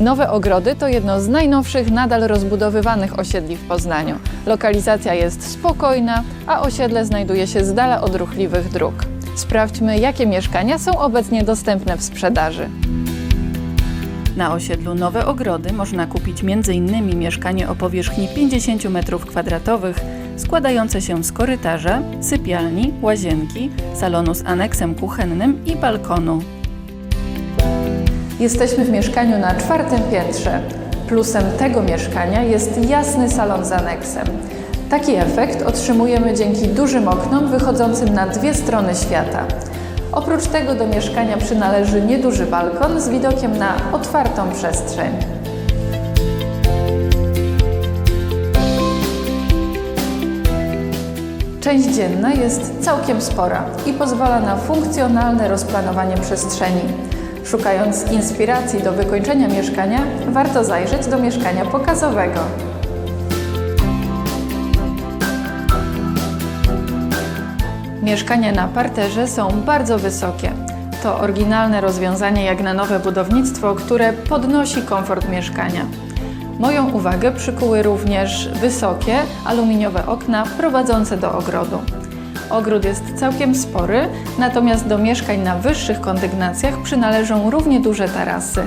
Nowe Ogrody to jedno z najnowszych, nadal rozbudowywanych osiedli w Poznaniu. Lokalizacja jest spokojna, a osiedle znajduje się z dala od ruchliwych dróg. Sprawdźmy, jakie mieszkania są obecnie dostępne w sprzedaży. Na osiedlu Nowe Ogrody można kupić m.in. mieszkanie o powierzchni 50 m2, składające się z korytarza, sypialni, łazienki, salonu z aneksem kuchennym i balkonu. Jesteśmy w mieszkaniu na czwartym piętrze. Plusem tego mieszkania jest jasny salon z aneksem. Taki efekt otrzymujemy dzięki dużym oknom wychodzącym na dwie strony świata. Oprócz tego do mieszkania przynależy nieduży balkon z widokiem na otwartą przestrzeń. Część dzienna jest całkiem spora i pozwala na funkcjonalne rozplanowanie przestrzeni. Szukając inspiracji do wykończenia mieszkania, warto zajrzeć do mieszkania pokazowego. Mieszkania na parterze są bardzo wysokie. To oryginalne rozwiązanie jak na nowe budownictwo, które podnosi komfort mieszkania. Moją uwagę przykuły również wysokie, aluminiowe okna prowadzące do ogrodu. Ogród jest całkiem spory, natomiast do mieszkań na wyższych kondygnacjach przynależą równie duże tarasy.